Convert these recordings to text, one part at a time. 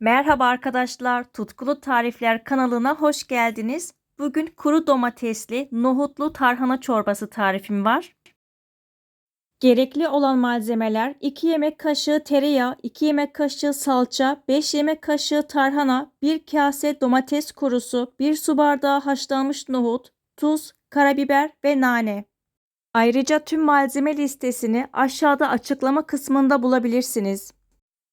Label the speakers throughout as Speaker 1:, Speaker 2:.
Speaker 1: Merhaba arkadaşlar, Tutkulu Tarifler kanalına hoş geldiniz. Bugün kuru domatesli, nohutlu tarhana çorbası tarifim var. Gerekli olan malzemeler 2 yemek kaşığı tereyağı, 2 yemek kaşığı salça, 5 yemek kaşığı tarhana, 1 kase domates kurusu, 1 su bardağı haşlanmış nohut, tuz, karabiber ve nane. Ayrıca tüm malzeme listesini aşağıda açıklama kısmında bulabilirsiniz.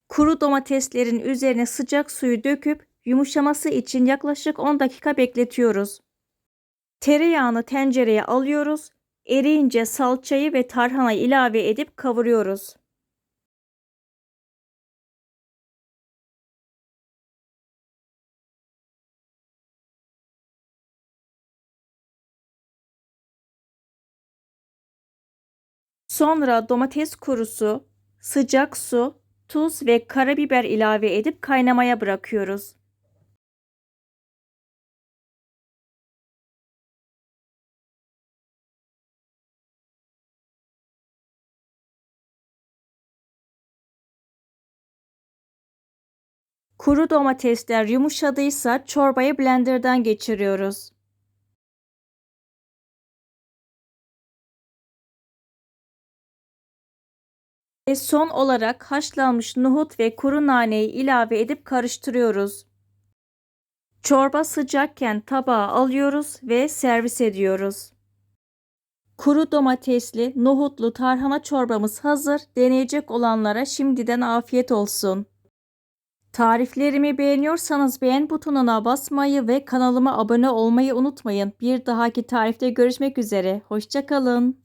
Speaker 1: Kuru domateslerin üzerine sıcak suyu döküp yumuşaması için yaklaşık 10 dakika bekletiyoruz. Tereyağını tencereye alıyoruz. Eriyince salçayı ve tarhanayı ilave edip kavuruyoruz. Sonra domates kurusu, sıcak su, tuz ve karabiber ilave edip kaynamaya bırakıyoruz. Kuru domatesler yumuşadıysa çorbayı blenderdan geçiriyoruz. Ve son olarak haşlanmış nohut ve kuru naneyi ilave edip karıştırıyoruz. Çorba sıcakken tabağa alıyoruz ve servis ediyoruz. Kuru domatesli, nohutlu tarhana çorbamız hazır. Deneyecek olanlara şimdiden afiyet olsun. Tariflerimi beğeniyorsanız beğen butonuna basmayı ve kanalıma abone olmayı unutmayın. Bir dahaki tarifte görüşmek üzere. Hoşçakalın.